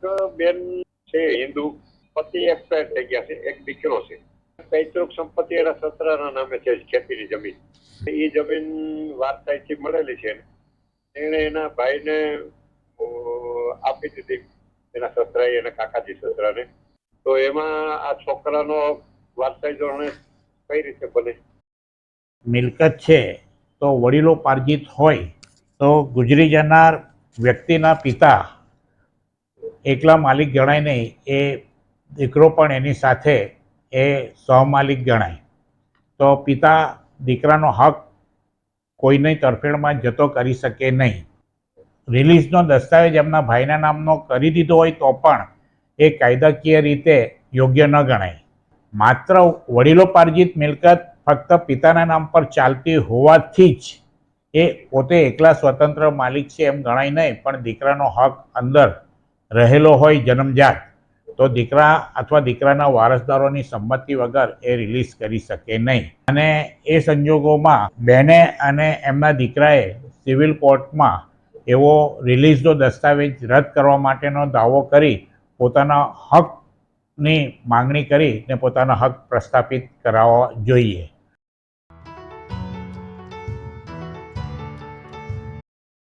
એક બેન છે, હિન્દુ, પતિ એક્સપાયર થઈ ગયા છે, એક દીકરો છે. પૈતૃક સંપત્તિ એના સસરાના નામે છે, ખેતીની જમીન. એ જમીન વારસાઈથી મળેલી છે. એણે એના ભાઈને આપી દીધી, એના સસરાએ, એના કાકાજી સસરાને. તો એમાં આ છોકરાનો વારસાઈ ધોરણે કઈ રીતે બને? મિલકત છે, તો વડીલો પાર્જિત હોય, તો ગુજરી જનાર વ્યક્તિના પિતા એકલા માલિક ગણાય નહીં, એ દીકરો પણ એની સાથે એ સહમાલિક ગણાય. તો પિતા દીકરાનો હક કોઈની તરફેણમાં જતો કરી શકે નહીં. રિલીઝનો દસ્તાવેજ એમના ભાઈના નામનો કરી દીધો હોય તો પણ એ કાયદાકીય રીતે યોગ્ય ન ગણાય. માત્ર વડીલોપાર્જિત મિલકત ફક્ત પિતાના નામ પર ચાલતી હોવાથી જ એ પોતે એકલા સ્વતંત્ર માલિક છે એમ ગણાય નહીં, પણ દીકરાનો હક અંદર રહેલો હોય જન્મજાત, તો દીકરા અથવા દીકરાના વારસદારોની સંમતિ વગર એ રિલીઝ કરી શકે નહીં. અને એ સંજોગોમાં બહેને અને એમના દીકરાએ સિવિલ કોર્ટમાં એવો રિલીઝનો દસ્તાવેજ રદ કરવા માટેનો દાવો કરી પોતાના હકની માંગણી કરી ને પોતાનો હક પ્રસ્થાપિત કરાવવા જોઈએ.